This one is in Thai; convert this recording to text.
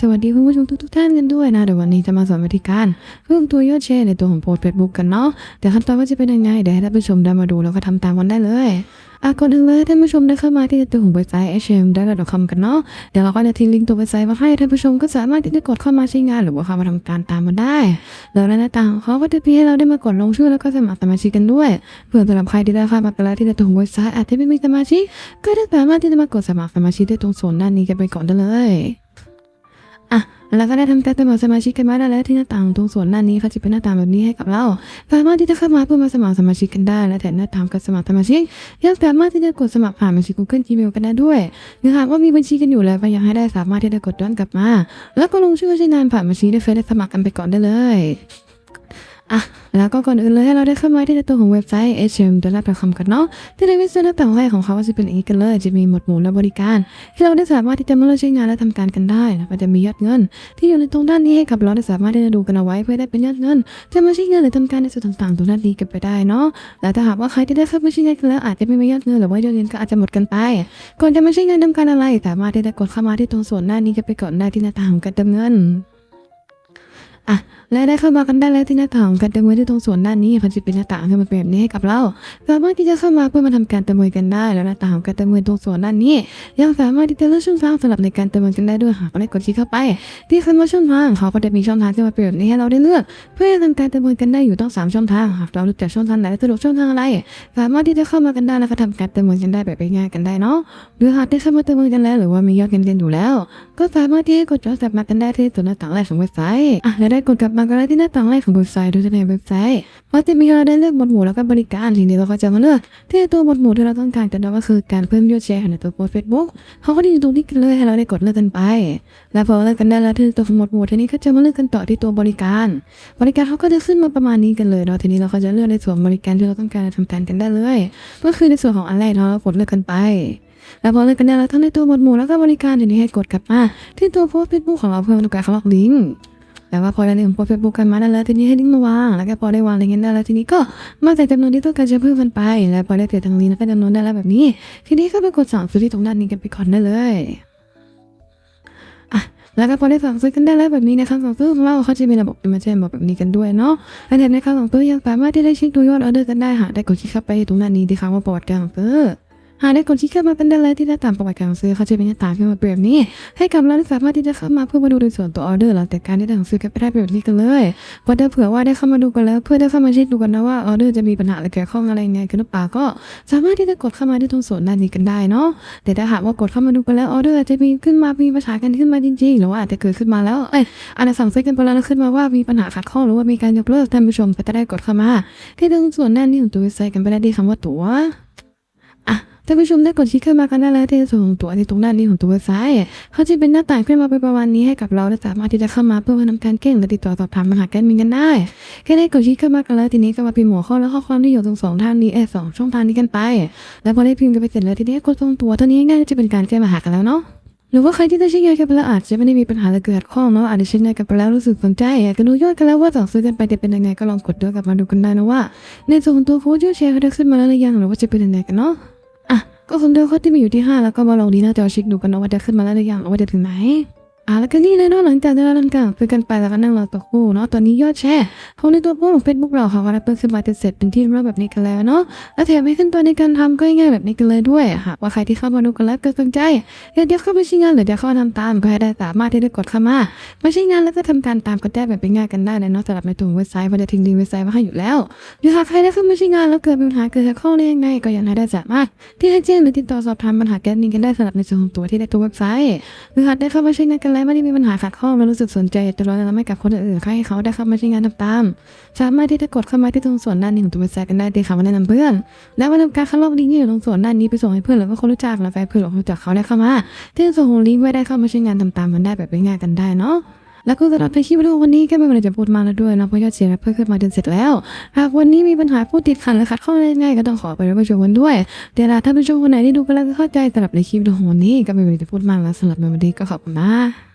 สวัสดีคุณผู้ชมทุกๆท่านกันด้วยนะเดี๋ยววันนี้จะมาสอนวิธีการเพิ่มตัวยอดแชร์ในตัวของโพสเฟซบุ๊กกันเนาะเดี๋ยวขั้นตอนว่าจะเป็นยังไงเดี๋ยวให้ท่านผู้ชมได้มาดูแล้วก็ทำตามกันได้เลยอะก่อนอื่นเลยท่านผู้ชมได้เข้ามาที่ตัวของเว็บไซต์ hm.com กันเนาะเดี๋ยวเราก็จะทิ้งลิงก์ตัวเว็บไซต์มาให้ท่านผู้ชมก็สามารถที่จะกดเข้ามาใช้งาน หรือว่าเข้ามาทำการตามมันได้ แล้วในหน้าต่างของเขาก็จะมีให้เราได้มากดลงชื่อแล้วก็สมัครสมาชิกกันด้วยเพื่อสำหรับใครที่ได้เข้ามากันแล้วที่ในตัวของเว็บไซต์อาจจะไม่มีสมาชิกก็ได้สามารถที่จะมากดสมัครสมาชิกได้ตรงส่วนด้านนี้กันไปก่อนได้เลย อะเราก็ได้ทำการสมัครสมาชิกกันมาได้แล้วที่หน้าต่างตรงส่วนหน้านี้เขาจะเป็นหน้าต่างแบบนี้ให้กับเรา สามารถที่จะเข้ามาเพื่อมาสมัครสมาชิกกันได้ และแถมหน้าต่างการสมัครสมาชิกยังสามารถที่จะกดสมัครผ่านบัญชี Google Gmail กันได้ด้วยหรือหากว่ามีบัญชีกันอยู่แล้วก็ยังให้ได้สามารถที่จะกดย้อนกลับมา แล้วก็ลงชื่อใช้นามผ่านบัญชีได้เฟซได้สมัครกันไปก่อนได้เลย อะแล้วก็ก่อนอื่นเลยให้เราได้เข้ามาที่ตัวของเว็บไซต์ hm.com กันเนาะที่ในเว็บไซต์หน้าต่างแรกของเขาจะเป็นอย่างนี้กันเลยจะมีหมวดหมู่และบริการ ที่เราได้สามารถที่จะมาเลือกใช้งานและทำการกันได้แล้วก็จะมียอดเงิน ที่อยู่ในตรงด้านนี้ให้กับเราได้สามารถที่จะดูกันเอาไว้เพื่อได้เป็นยอดเงินจะมาใช้งานหรือทำการในส่วนต่างๆ ตรงด้านนี้กันไปได้เนาะและถ้าหากว่าใครที่ได้เข้ามาใช้งานกันแล้วอาจจะไม่มียอดเงินหรือว่ายอดเงินก็อาจจะหมดกันไปก่อนจะมาใช้งานทำการอะไร สามารถที่จะกดเข้ามาที่ตรงส่วนหน้านี้กันไปก่อนได้ที่หน้าต่างของการเติมเงิน อะและได้เข้ามากันได้แล้วที่หน้าต่างการเติมเงินที่ตรงส่วนด้านนี้เขาจะเป็นหน้าต่างที่มันเป็นแบบนี้ให้กับเรา สามารถที่จะเข้ามาเพื่อมาทำการเติมเงินกันได้ แล้วหน้าต่างการเติมเงินตรงส่วนด้านนี้ ยังสามารถที่จะเลือกช่องทางสำหรับในการเติมเงินกันได้ด้วยหากเราได้กดคลิกเข้าไป ที่คำว่าช่องทางเขาก็จะมีช่องทางที่มาเป็นแบบนี้ให้เราได้เลือก เพื่อทำการเติมเงินกันได้อยู่ต้องสามช่องทางหากเราเลือกจากช่องทางไหนสะดวกช่องทางอะไร สามารถที่จะเข้ามากันได้แล้วก็ทำการเติมเงินกันได้แบบง่ายๆกันได้เนาะหรือหากได้เข้ามาเติมเงินกันแล้ว หรือว่ามียอดเงินกันอยู่แล้ว ก็สามารถที่จะกดย้อสับมากันได้ที่ตัวหน้าต่างแรกของเว็บไซต์อะและได้กดกลับมากันได้ที่หน้าต่างแรกของเว็บไซต์โดยในเว็บไซต์ว่าจะมีเราได้เลือกหมวดหมู่แล้วก็บริการทีนี้เราก็จะมาเลือกที่ตัวหมวดหมู่ที่เราต้องการกันนะก็คือการเพิ่มยอดแชร์ในตัวโพสเฟซบุ๊กเขาก็จะอยู่ตรงนี้กันเลยให้เราได้กดเลือกกันไป แล้วพอเลือกกันได้แล้วที่ตัวหมวดหมู่ทีนี้ก็จะมาเลือกกันต่อที่ตัวบริการ บริการเขาก็จะขึ้นมาประมาณนี้กันเลยเนาะทีนี้เราก็จะเลือกในส่วนบริการที่เราต้องการทำการกันได้เลย ก็คือในส่วนของอันแรกเนาะเรากดเลือกกันไปแล้วพอเลือกกันได้แล้วทั้งในตัวหมวดหมู่แล้วก็บริการทีนี้ให้กดกลับมาที่ตัวโพสเฟซบุ๊กของเราเพื่อต้องการเขาล็อกลิงก์ แล้วว่าพอได้ลิงก์โพสเฟซบุ๊กกันมาได้แล้วทีนี้ให้ลิงมาวางแล้วก็พอได้วางลิงก์กันได้แล้วทีนี้ก็มาใส่จำนวนที่ต้องการจะเพิ่มกันไป แล้วพอได้เสร็จทางลิงก์แล้วก็จำนวนได้แล้วแบบนี้ ทีนี้ก็ไปกดสั่งซื้อที่ตรงด้านนี้กันไปก่อนได้เลยแล้วก็พอได้สั่งซื้อกันได้แล้วแบบนี้ในคำสั่งซื้อของเราเขาจะมีระบบมาแจ้งบอกแบบนี้กันด้วยเนาะและในคำสั่งซื้อยังสามารถที่ได้เช็คดูยอดออเดอร์กันได้หากได้กดคลิกเข้าไปตรงด้านนี้ที่คำว่าประวัติการสั่งซื้อ หากได้กดคลิกเข้ามาเป็นด้เลยที่หน้ตางประวัติการซื้อเขาจะเป็นหน้าตาขึ้นมาแบบนี้ ให้กับเราได้สามารถที่จะเข้ามาเพื่อมาดูในส่วนตัวออเดอร์หลังจากการได้สั่งซื้อกันไปได้แบบนี้กันเลยเพราะถ้าเผื่อว่าได้เข้ามาดูกันแล้ว เพื่อได้เข้ามาเช็คดูกันนะว่าออเดอร์จะมีปัญหาอะไรเกี่ยวข้องอะไรยังไงกันหรือเปล่าก็ สามารถที่จะกดเข้ามาที่ตรงส่วนด้านนี้กันได้เนาะแต่ถ้าหากว่ากดเข้ามาดูกันแล้วออเดอร์จะมีขึ้นมามีปัญหากันขึ้นมาจริงๆหรือว่าอาจจะเกิดขึ้นมาแล้วเอ้ยอาจจะสั่งซื้อกันไปแล้วแล้วขึ้นมาว่ามีปัญหาขัดข้องหรือว่ามีการยกเลิกท่านผู้ชมก็จะได้กดเข้ามา ที่ตรงส่วนด้านนี้ของตัวเว็บไซต์กันไปได้ที่คำว่าตั๋วานผู้ชมได้กดคลิกเข้ามากันได้แล้วที่ส่วนของตัวที่ตรงด้านนี้ของตัวเว็บไซต์เขาจะเป็นหน้าต่างขึ้นมาเป็นประมาณนี้ให้กับเราและสามารถที่จะเข้ามาเพื่อมาทำการเก่งและติดต่อสอบถามปัญหาการมีกันได้แค่ได้กดคลิกเข้ามากันแล้วทีนี้ก็มาพิมพ์หัวข้อและข้อความที่อยู่ตรงสองทางนี้เออสองช่องทางนี้กันไป แล้วพอได้พิมพ์กันไปเสร็จแล้วทีนี้กดตรงตัวเท่านี้ง่ายจะเป็นการแก้ปัญหากันแล้วเนาะหรือว่าใครที่ได้ใช้งานกันไปแล้วอาจจะไม่ได้มีปัญหาอะไรเกิดข้องเนาะอาจจะใช้งานกันไปแล้วรู้สึกสนใจอยากจะดูยอดกันแล้วว่าสั่งซื้อกันไปจะเป็นยังไงก็ลองกดด้วยกลับมาดูกันได้นะว่า ในส่วนของตัวโค้ดยอดแชร์เขาได้ขึ้นมาแล้วหรือยังหรือว่าจะเป็นยังไงกันเนาะ ก็คงเดินข้อที่มีอยู่ที่ 5 แล้วก็มาลองดีหน้าจอเช็คดูกันนะว่าจะขึ้นมาแล้วหรือยังว่าจะถึงไหน อะแล้วก็นี่เลยเนาะหลังจากที่เราทำการซื้อกันไปแล้วก็นั่งรอตัวคู่เนาะตอนนี้ยอดแชร์ของในตัวโพสต์ของเฟซบุ๊กเราค่ะว่าได้เปิดขึ้นมาจะเสร็จเป็นที่เรียบแบบนี้กันแล้วเนาะและแถมให้ขึ้นตัวในการทำก็ง่ายแบบนี้กันเลยด้วยหากว่าใครที่เข้ามาดูกันแล้วกิดสนใจอยากจะเข้าไปใช้งานหรือจะเข้าทำตามก็ให้ได้สามารถที่จะกดเข้ามาไมาใช้งานแล้วก็ทำการตามก็ได้แบบง่ายกันได้เลยเนาะสำหรับในตัวเว็บไซต์พราะจะทิ้งลิงก์เว็บไซต์ไว้ให้อยู่แล้วหรือหากใครได้เข้ามาใช้งานแล้วเกิดปัญหาเกิดขัดข้อได้ยังไงก็ยังให้ได้สามารถที่ให้แจ้งหรือติดต่อสอบถามปัญหาแก้นี้กันได้สำหรับในส่วนของตัวที่ได้ตัวเว็บไซต์หรือหากได้เข้ามาใช้งานกันแล้วไม่ได้มีปัญหาขัดข้องไม่รู้สึกสนใจจะร้อยแนะนำให้กับคนอื่นๆให้เขาได้เข้ามาใช้งานทำตาม สามารถที่จะกดเข้ามาที่ตรงส่วนด้านนี้ของตัวเว็บไซต์กันได้ที่คำว่าแนะนำเพื่อน แล้วมาทำการคัดลอกลิงก์ที่อยู่ตรงส่วนด้านนี้ไปส่งให้เพื่อนหรือว่าคนรู้จักแล้วไปเพื่อนหรือคนรู้จักเขาได้เข้ามาที่ส่งของลิงก์ไว้ได้เข้ามาใช้งานทำตามมันได้แบบง่ายๆกันได้เนาะ แล้วก็สำหรับในคลิปวิดีโอวันนี้ก็ไม่มีอะไรจะพูดมาแล้วด้วยนะเพราะยอดเสียงเพิ่มขึ้นมาจนเสร็จแล้ว หากวันนี้มีปัญหาพูดติดขัดหรือขัดข้องง่ายก็ต้องขอไปรับผู้ชมกันด้วยเดี๋ยวถ้าผู้ชมคนไหนที่ดูไปแล้วก็เข้าใจสำหรับในคลิปวิดีโอวันนี้ก็ไม่มีอะไรจะพูดมากแล้วสำหรับในวันนี้ก็ขอบคุณนะ